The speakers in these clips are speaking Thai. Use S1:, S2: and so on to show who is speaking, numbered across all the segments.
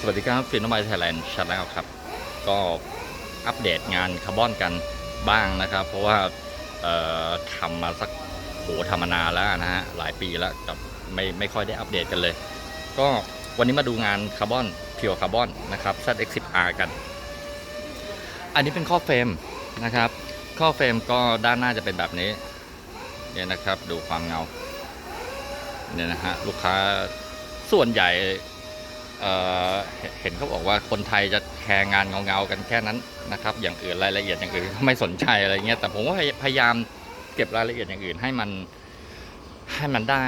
S1: สวัสดีครับฟินอมไบไทยแลนด์ชาแนลครับ ก็อัปเดตงานคาร์บอนกันบ้างนะครับ เพราะว่าทำมาสักโหทำมานานแล้วนะฮะหลายปีแล้วแต่ไม่ไม่ค่อยได้อัปเดตกันเลย ก็วันนี้มาดูงานคาร์บอนเพียวคาร์บอนนะครับ ZX10R กัน อันนี้เป็นข้อเฟรมนะครับ ข้อเฟรมก็ด้านหน้าจะเป็นแบบนี้เนี่ยนะครับดูความเงาเนี่ยนะฮะลูกค้าส่วนใหญ่ เเห็นเขาบอกว่าคนไทยจะแคร์งานเงาๆกันแค่นั้นนะครับ อย่างอื่นรายละเอียดอย่างอื่นไม่สนใจอะไรเงี้ยแต่ผมว่าพยายามเก็บรายละเอียดอย่างอื่นให้มันให้มันได้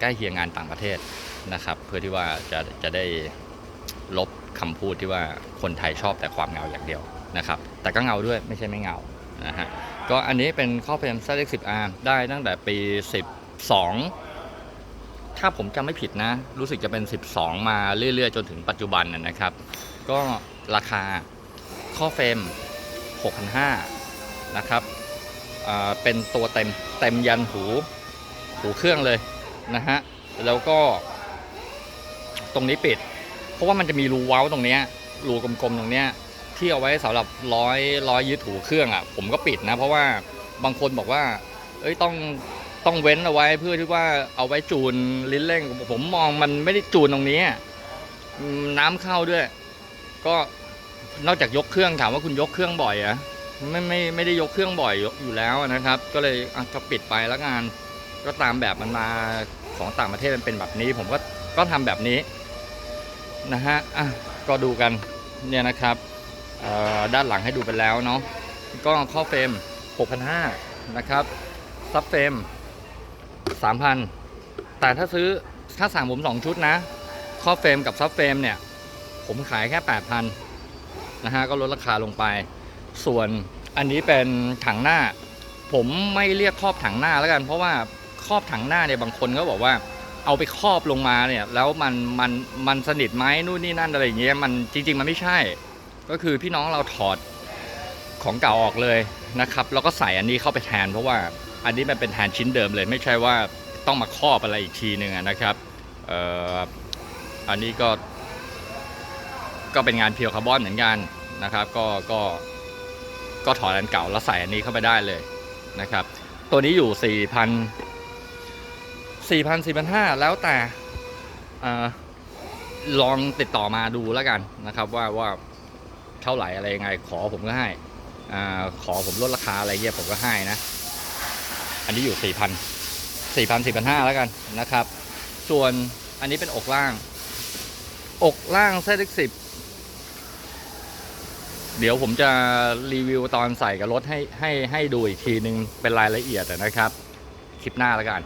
S1: ใกล้เคียงงานต่างประเทศนะครับ เพื่อที่ว่าจะจะได้ลบคำพูดที่ว่าคนไทยชอบแต่ความเงาอย่างเดียวนะครับ แต่ก็เงาด้วยไม่ใช่ไม่เงานะฮะก็อันนี้เป็นข้อเฟรม ZX10R ได้ตั้งแต่ปี 12 ถ้าผมจำไม่ผิดนะ รู้สึกจะเป็น 12 มาเรื่อยๆ จนถึงปัจจุบันนะครับ ก็ราคาข้อเฟรม6,500นะครับเป็นตัวเต็มเต็มยันหูหูเครื่องเลยนะฮะ แล้วก็ ตรงนี้ปิด เพราะว่ามันจะมีรูเว้าตรงเนี้ยรูกลมๆตรงเนี้ยที่เอาไว้สำหรับร้อยร้อยยึดหูเครื่องอะ ผมก็ปิดนะ เพราะว่าบางคนบอกว่า เอ้ยต้อง ต้องเว้นเอาไว้เพื่อที่ว่าเอาไว้จูนลิ้นเร่ง ผมมองมันไม่ได้จูนตรงนี้ น้ำเข้าด้วย ก็นอกจากยกเครื่องถามว่าคุณยกเครื่องบ่อยอะไม่ไม่ไม่ได้ยกเครื่องบ่อยอยู่แล้วนะครับ ก็เลยอะก็ปิดไปแล้วงาน ก็ตามแบบมันมาของต่างประเทศมันเป็นแบบนี้ ผมก็ก็ทำแบบนี้นะฮะอะก็ดูกันเนี่ยนะครับด้านหลังให้ดูไปแล้วเนาะก็ข้อเฟรม6,500นะครับซับเฟรม สามพันแต่ถ้าซื้อถ้าสั่งผมสองชุดนะข้อบเฟรมกับซับเฟรมเนี่ย ผมขายแค่แปดพันนะฮะ ก็ลดราคาลงไป ส่วนอันนี้เป็นถังหน้า ผมไม่เรียกครอบถังหน้าแล้วกัน เพราะว่าครอบถังหน้าเนี่ยบางคนก็บอกว่าเอาไปครอบลงมาเนี่ย แล้วมันมันมันสนิทไหมนู่นนี่นั่นอะไรอย่างเงี้ยมันจริง ๆ มันไม่ใช่ ก็คือพี่น้องเราถอดของเก่าออกเลยนะครับ แล้วก็ใส่อันนี้เข้าไปแทนเพราะว่า อันนี้มันเป็นแทนชิ้นเดิมเลย ไม่ใช่ว่าต้องมาครอบอะไรอีกทีหนึ่งนะครับอ,อ,อันนี้ก็ ก็เป็นงานเพียวคาร์บอนเหมือนกันนะครับ ก็ก็ก็ถอดอันเก่าแล้วใส่อันนี้เข้าไปได้เลยนะครับ ตัวนี้อยู่ 4,000 4,000 4,500 แล้วแต่ลองติดต่อมาดูแล้วกันนะครับว่าว่าเท่าไหร่อะไรยังไงขอผมก็ให้อขอผมลดราคาอะไรเงี้ยผมก็ให้นะ อันนี้อยู่4,000 4,000 4,500แล้วกันนะครับ ส่วนอันนี้เป็นอกล่าง อกล่างเซตสิบเดี๋ยวผมจะรีวิวตอนใส่กับรถให้ให้ให้ดูอีกทีนึงเป็นรายละเอียดนะครับ คลิปหน้าแล้วกัน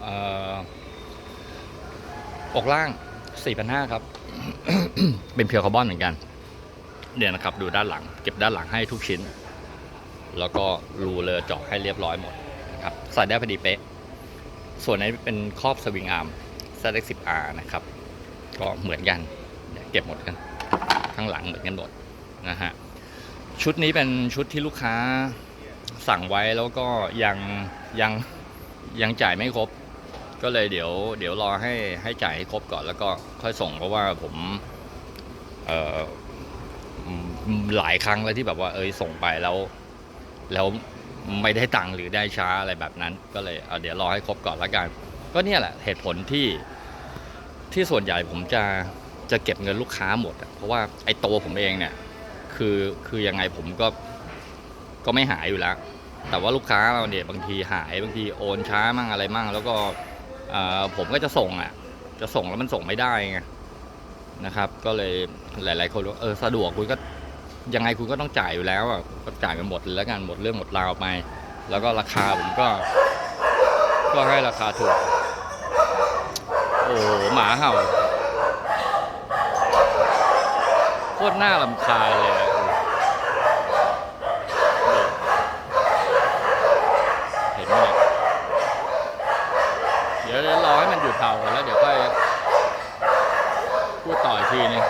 S1: เอ่ออกล่าง 4,500 ครับ เป็นเพียวคาร์บอนเหมือนกัน เดี๋ยวนะครับ ดูด้านหลัง เก็บด้านหลังให้ทุกชิ้น แล้วก็รูเลอเจาะให้เรียบร้อยหมดนะครับใส่ได้พอดีเป๊ะ ส่วนนี้เป็นครอบสวิงอาร์ม ZX10R นะครับ ก็เหมือนกันเก็บหมดกันข้างหลังเหมือนกันหมดนะฮะชุดนี้เป็นชุดที่ลูกค้าสั่งไว้แล้วก็ยังยังยังจ่ายไม่ครบ ก็เลยเดี๋ยวเดี๋ยวรอให้ให้จ่ายให้ครบก่อนแล้วก็ค่อยส่งเพราะว่าผมเอ่ออืมหลายครั้งแล้วที่แบบว่าเอยส่งไปแล้ว แล้วไม่ได้ตังค์หรือได้ช้าอะไรแบบนั้น ก็เลยเอาเดี๋ยวรอให้ครบก่อนละกัน ก็เนี่ยแหละเหตุผลที่ที่ส่วนใหญ่ผมจะจะเก็บเงินลูกค้าหมดเพราะว่าไอ้ตัวผมเองเนี่ยคือคือยังไงผมก็ก็ไม่หายอยู่แล้ว แต่ว่าลูกค้าเราเนี่ยบางทีหายบางทีโอนช้ามั่งอะไรมั่ง แล้วก็ผมก็จะส่งอะจะส่งแล้วมันส่งไม่ได้ไงนะครับ ก็เลยหลาย ๆ คนเออสะดวกคุณก็ ยังไงคุณก็ต้องจ่ายอยู่แล้วอะก็จ่ายกันหมดแล้วกันหมดเรื่องหมดราวไป แล้วก็ราคาผมก็ ก็ให้ราคาถูก โอ้โหหมาเห่าโคตรน่าลำคาเลยเห็นไหมเดี๋ยวรอให้มันหยุดเห่าก่อนแล้วเดี๋ยวค่อยพูดต่ออีกทีนึง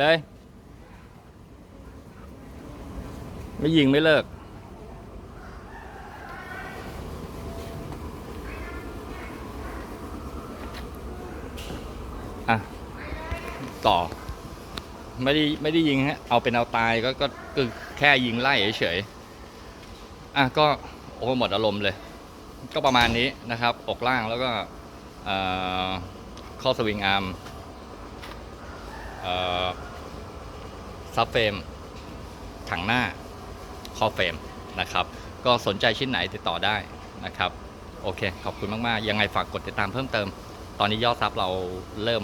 S1: เลย ไม่ยิงไม่เลิก อะ ต่อ ไม่ได้ไม่ได้ยิงฮะ เอาเป็นเอาตายก็ก็ก็แค่ยิงไล่เฉยๆ อะก็โอ้หมดอารมณ์เลย ก็ประมาณนี้นะครับ อกล่างแล้วก็ข้อสวิงอาร์มเอ่อ ซับเฟรมถังหน้าข้อเฟรมนะครับ ก็สนใจชิ้นไหนติดต่อได้นะครับ โอเค ขอบคุณมาก ๆ ยังไงฝากกดติดตามเพิ่มเติม ตอนนี้ยอดซับเราเริ่ม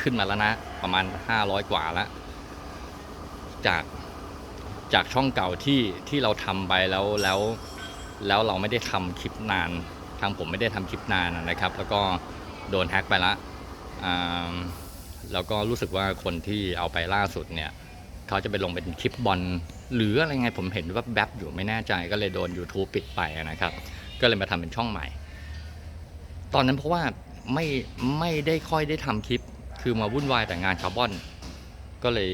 S1: ขึ้นมาแล้วนะ ประมาณ 500 กว่าแล้ว จากจากช่องเก่าที่ที่เราทำไปแล้วแล้วแล้วเราไม่ได้ทำคลิปนานทางผมไม่ได้ทำคลิปนานนะครับ แล้วก็โดนแฮ็กไปละอ่าแล้วก็รู้สึกว่าคนที่เอาไปล่าสุดเนี่ย เขาจะไปลงเป็นคลิปบอลหรืออะไรไงผมเห็นว่าแบบอยู่ไม่แน่ใจก็เลยโดน YouTube ปิดไปนะครับ ก็เลยมาทำเป็นช่องใหม่ ตอนนั้นเพราะว่าไม่ไม่ได้ค่อยได้ทำคลิป คือมาวุ่นวายแต่งานคาร์บอน ก็เลย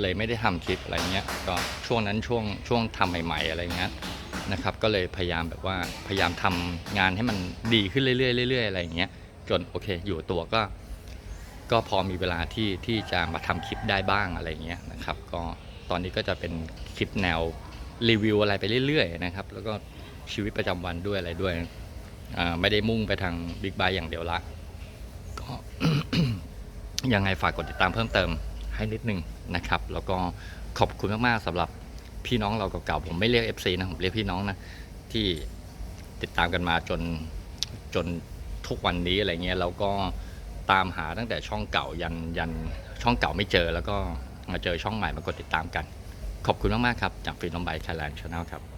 S1: เลยไม่ได้ทำคลิปอะไรเงี้ยก็ช่วงนั้นช่วงช่วงทำใหม่ ๆ อะไรเงี้ยนะครับ ก็เลยพยายามแบบว่าพยายามทำงานให้มันดีขึ้นเรื่อยๆเรื่อยๆอะไรเงี้ยจนโอเค อยู่ตัวก็ ก็พอมีเวลาที่ที่จะมาทำคลิปได้บ้างอะไรเงี้ยนะครับก็ตอนนี้ก็จะเป็นคลิปแนวรีวิวอะไรไปเรื่อยๆนะครับแล้วก็ชีวิตประจำวันด้วยอะไรด้วยไม่ได้มุ่งไปทางบิ๊กไบอย่างเดียวละก็ยังไงฝากกดติดตามเพิ่มเติมให้นิดนึงนะครับ แล้วก็ขอบคุณมากๆสำหรับพี่น้องเราเก่าๆผมไม่เรียก FC นะผมเรียกพี่น้องนะที่ติดตามกันมาจนจนทุกวันนี้อะไรเงี้ยแล้วก็ ตามหาตั้งแต่ช่องเก่ายันยันช่องเก่าไม่เจอแล้วก็มาเจอช่องใหม่มากดติดตามกัน ขอบคุณมากๆครับ จากฟินลอมไบไทยแลนด์ชาแนลครับ